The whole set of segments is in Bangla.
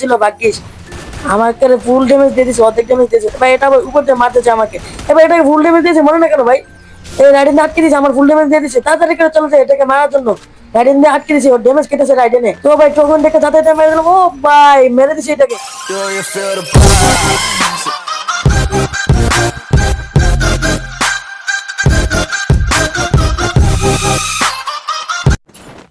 ছিল ভাগ্যিস। আমাকে ফুল ড্যামেজ দিয়ে দিয়েছে, অর্ধেক ড্যামেজ দিয়েছে। ভাই, এটা উপর দিয়ে মারতেছে আমাকে। এবার এটাকে ফুল ড্যামেজ দিয়েছে মনে না কেন ভাই? এই রাইডেন আটকে দিয়েছে, আমার ফুল ড্যামেজ দিয়ে দিয়েছে। তাড়াতাড়ি করে এটাকে মারার জন্য। রাইডেন দিয়ে আটকে দিয়েছে, ওর ড্যামেজ কেটেছে রাইডেনে তো ভাই, টোকন দেখে যাতায়াতে মেরে দিলাম। ও ভাই, মেরে দিছে এটাকে?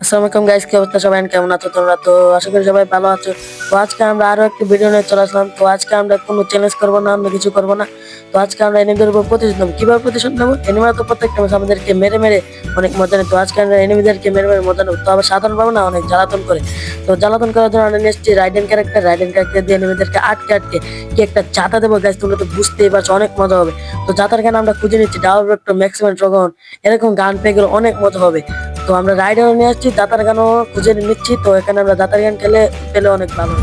আসসালামু আলাইকুম গাইস কি অবস্থা সবাই? কেমন আছো তোমরা? তো আশা করি সবাই ভালো আছো। তো আজকে আমরা আরও একটি ভিডিও নিয়ে চলে আসলাম। তো আজকে আমরা কোনো চ্যালেঞ্জ করব না, আমরা কিছু করব না। তো আজকে আমরা এনিমিদের উপর প্রতিশোধ নেব। কীভাবে প্রতিশোধ নেব? এনিমিরা তো প্রত্যেকটা ম্যাচ আমাদেরকে মেরে মেরে অনেক মজা নেয় তো আজকে আমরা এনিমিদেরকে মেরে মেরে মজা নেব। তো আবার সাধারণ পাবো না, অনেক জ্বালাতন করে। তো জ্বালাতন করার জন্য আমরা নিয়ে এসেছি রাইডেন ক্যারেক্টার রাইডেন ক্যারেক্টার দিয়ে এনিমিদেরকে আটকে আটকে কি একটা চাতা দেবো গাছ তোমরা তো বুঝতেই পারছ, অনেক মজা হবে। তো জাতার কেন আমরা খুঁজে নিচ্ছি। ডাবল ম্যাক্সিমাম ড্রাগন এরকম গান পেয়ে গেলে অনেক মজা হবে। তো আমরা রাইডার নিয়ে আসছি, দাতার গানও খুঁজে নিচ্ছি। তো এখানে আমরা দাতার গান খেলে পেলে অনেক ভালো।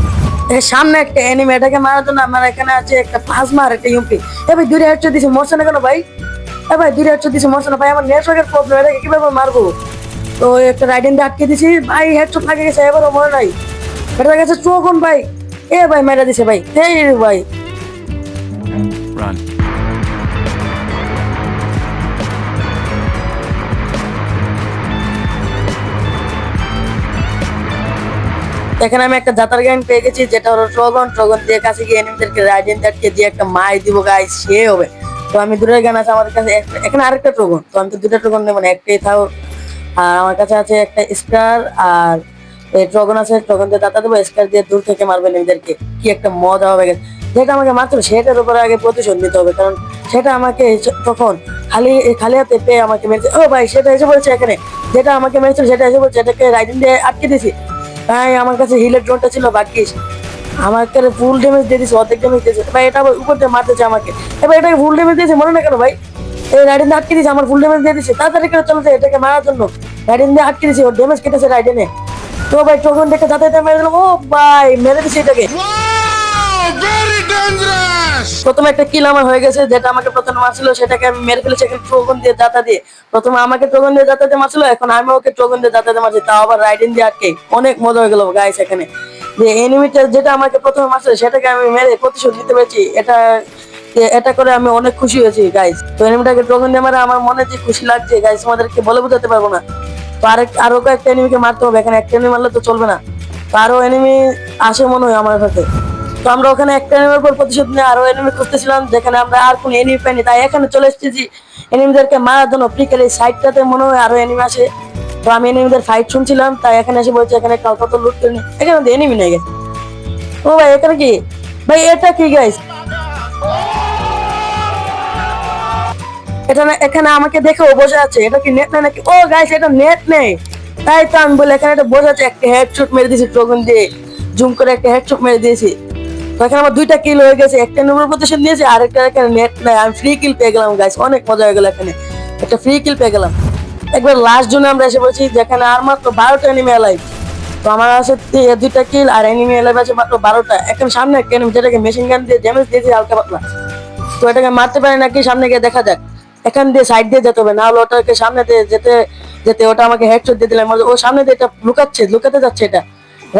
এই সামনে একটা এনিমি এটাকে মারার জন্য আমার এখানে আছে একটা প্লাজমা আর একটা ইউপি এ ভাই, দূরে হেডশট দিছে মরছে না কেন ভাই? এ ভাই, দূরে হেডশট দিছে মরছে না। ভাই, আমার নেটওয়ার্কের প্রবলেম এটাকে কীভাবে মারবো? তো একটা রাইডেন দিয়ে আটকে দিছি। ভাই হেডশট লাগে গেছে, এবারও মনে নাই। এটা গেছে চোখন ভাই? এ ভাই, মেরে দিছে ভাই। এই ভাই। এখানে আমি একটা জাতার গান পেয়ে গেছি, যেটা হলো ট্রগন ট্রগন দিয়ে কাছে গিয়ে এনিমিদেরকে রাইডেন দাঁড়িয়ে দিয়ে একটা মাই দিব গাই সে হবে। তো আমি দুটোর গান আছে আমার কাছে এখানে আরেকটা ট্রগন তো আমি তো দুটো ট্রগন নেব না, একটাই থাও। আর আমার কাছে আছে একটা স্টার আর ট্রগন আছে ট্রগন দিয়ে দাতা দেবো স্টার দিয়ে দূর থেকে মারবে এনিমিদেরকে কি একটা মজা হবে, guys। যেটা আমাকে মাত্র সেটার উপরে আগে প্রতিশোধ নিতে হবে, কারণ সেটা আমাকে তখন খালি খালি হাতে পেয়ে আমাকে মেরেছে। ও ভাই, সেটা এসে বলছে এখানে। যেটা আমাকে মেরেছিল, সেটা এসে বলছে এটাকে রাইডিং দিয়ে আটকে দিয়েছি। তাই আমার কাছে হিলের ড্রোনটা ছিল, ভাগ্যিস। আমাকে ফুল ড্যামেজ দিয়ে দিয়েছে অর্ধেক ড্যামেজ দিয়েছে। ভাই, এটা আবার উপর দিয়ে মারতেছে আমাকে। এবার এটাকে ফুল ড্যামেজ দিয়েছে মনে না কেন ভাই? এই রাইডেন আটকে দিয়েছে, আমার ফুল ড্যামেজ দিয়ে দিয়েছে তাড়াতাড়ি করে চলেছে এটাকে মারার জন্য। রাইডেন দিয়ে আটকে দিয়েছে, ওর ড্যামেজ কেটেছে রাইডেনে। তো ভাই টোকন দেখে যাতে মেরে দিলাম ও ভাই, মেরে দিয়েছে এটাকে। Dangerous! প্রথমে একটা কিল আমার হয়ে গেছে, যেটা আমাকে প্রথমে মারছিল, সেটাকে আমি মেরে ফেলেছি এখন টোকন দিয়ে দাতা দিয়ে। প্রথমে আমাকে টোকন দিয়ে দাতাতে মারছিল, এখন আমি ওকে টোকন দিয়ে দাতাতে মারছি, তাও আবার রাইডিং দিয়ে আটকে অনেক মজা হয়ে গেল গাইস এখানে। যে এনিমিটা যেটা আমাকে প্রথমে মারছিল, সেটাকে আমি মেরে প্রতিশোধ নিতে পেরেছি। এটা এটা করে আমি অনেক খুশি হয়েছি গাইস তো এনিমিটাকে টোকন দিয়ে মারে আমার মনে যে খুশি লাগছে গাইস আমাদেরকে বলে বোঝাতে পারব না। তো আরেক, আরও কয়েকটা এনিমিকে মারতে হবে, এখানে একটা এনিমি মারলে তো চলবে না। তো আরও এনিমি আসে মনে হয় আমার সাথে। তো আমরা ওখানে একটা এনিমির উপর প্রতিশোধ নিয়ে আরও এনিমি খুঁজতেছিলাম, যেখানে আমরা আর কোনো এনিমি পাইনি। তাই এখানে চলে এসেছি। এনিমিদেরকে মারার জন্য ফ্রিকের এই সাইডটাতে মনে হয় আরও এনিমি আসে। তো আমি এনিমিদের ফাইট শুনছিলাম, তাই এখানে এসে বলছি, এখানে কাউ কত লুট করিনি এখানে তো এনিমি নেই গেছে ও ভাই, এখানে কি? ভাই, এটা কি গাইস এটা এখানে আমাকে দেখে ও বসে আছে এটা কি নেট না নাকি? ও গাইস এটা নেট নেই। তাই তো আমি বলে, এখানে এটা বসে আছে একটা হেডশট মেরে দিয়েছি, টোকন দিয়ে। জুম করে একটা হেডশট মেরে দিয়েছি। তো এখানে আমার দুইটা কিল হয়ে গেছে, একটা নম্বর প্রতিশোধ নিয়েছি, আরেকটা এখানে নেট নাই, আমি ফ্রি কিল পেয়ে গেলাম গাইস অনেক মজা হয়ে গেল এখানে। একটা ফ্রি কিল পেয়ে গেলাম। একবার লাস্ট জোনে আমরা এসে বলছি যেখানে আর মাত্র বারোটা এনিমি অ্যালাইভ তো আমার আছে দুইটা কিল আর এনিমি অ্যালাইভ আছে মাত্র বারোটা। এখন সামনে একটা যেটাকে মেশিন গান দিয়ে ড্যামেজ দিয়েছি, হালকা পাতলা। তো এটাকে মারতে পারে নাকি? সামনে গিয়ে দেখা যাক। এখান দিয়ে সাইড দিয়ে যেতে হবে, না হলে ওটাকে সামনে দিয়ে যেতে যেতে ওটা আমাকে হেডশট দিয়ে দিলাম ও সামনে দিয়ে এটা লুকাচ্ছে, লুকাতে যাচ্ছে এটা।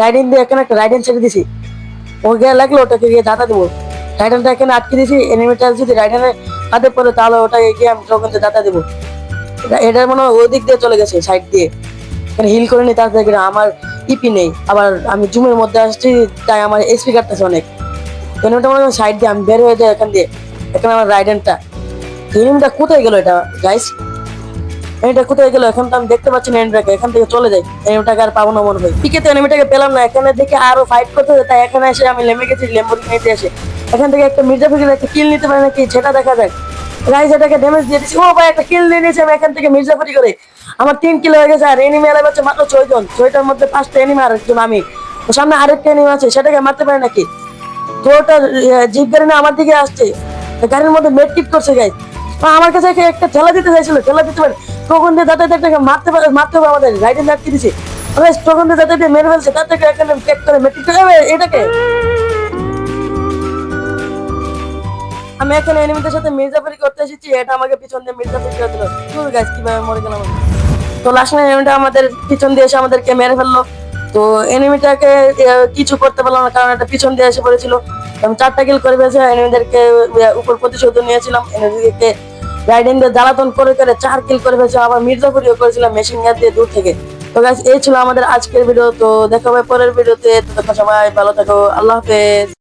রাইডিং দিয়ে এখানে একটা রাইডিং ছেড়ে দিছি। ও গিয়ে লাগল, ওটাকে গিয়ে দাতা দেবো। রাইডারটা এখানে আটকে দিয়েছি এনিমিটা যদি রাইডারে হাতে পড়ে তাহলে ওটাকে গিয়ে আমি তখন দাতা দেবো। এটা- মনে হয় ওই দিক দিয়ে চলে গেছে সাইড দিয়ে। এখানে হিল করে নি তার থেকে আমার ইপি নেই। আবার আমি জুমের মধ্যে আসছি, তাই আমার এসপি কাটতেছে অনেক। এনিমিটা মনে হয় সাইড দিয়ে আমি বের হয়ে যাই এখান দিয়ে। এখানে আমার রাইডেনটা এনিমিটা কোথায় গেল এটা গাইস এনিমিটা কোথায় গেল? এখন তো আমি দেখতে পাচ্ছি না এনিমিটাকে এখান থেকে চলে যাই। এনিমিটাকে আর পাবো না মনে হয়। পিকে তো এনিমিটাকে পেলাম না। এখানে দেখে আরও ফাইট করতে তাই এখানে এসে আমি লেমে গেছি লেম্বরগিনিতে এসে। এখান থেকে একটা মির্জা ফিকির একটা কিল নিতে পারে নাকি, সেটা দেখা গাইস এটাকে ড্যামেজ দিয়ে দিচ্ছি ও ভাই, একটা কিল নিয়ে আমি এখান থেকে মির্জাফরি করে। আমার তিন কিল হয়ে গেছে, আর এনিমি এলাকা হচ্ছে মাত্র ছয়জন ছয়টার মধ্যে পাঁচটা এনিমি আর একজন আমি। সামনে আরেকটা এনিমি আছে, সেটাকে মারতে পারে নাকি? তো ওটা জিপ গাড়ি না আমার দিকে আসছে। গাড়ির মধ্যে মেট করছে আমার কাছে একটা ঠেলা দিতে চাইছিল ঠেলা দিতে পারে। তখন দিয়ে দাদা একটাকে মারতে পারে, মারতে হবে আমাদের রাইডে আটকে দিছে। তখন দিয়ে দিয়ে মেরে ফেলছে, তার থেকে এখানে চেক করে মেট কিট করে এটাকে। আমি এখানে এনিমিদের সাথে মির্জাফরি করতে এসেছি, এটা আমাকে পিছন দিয়ে মির্জাফরি করে দিল। তুই গাইস কীভাবে মরে গেলাম তো লাস্ট এনিমিটা আমাদের পিছন দিয়ে এসে আমাদেরকে মেরে ফেলল। তো এনিমিটাকে কিছু করতে পারলাম না, কারণ একটা পিছন দিয়ে এসে পড়েছিল। আমি চারটা কিল করে পেয়েছি এনিমিদেরকে উপর প্রতিশোধ নিয়েছিলাম, এনিমিদেরকে রাইডিং দিয়ে জ্বালাতন করে করে চার কিল করে পেয়েছিলাম আবার মির্জাপুরিও করেছিলাম মেশিন গান দিয়ে দূর থেকে। তো গাছ এই ছিল আমাদের আজকের ভিডিও তো দেখা হবে পরের ভিডিওতে তো সবাই ভালো থাকো। আল্লাহ হাফেজ।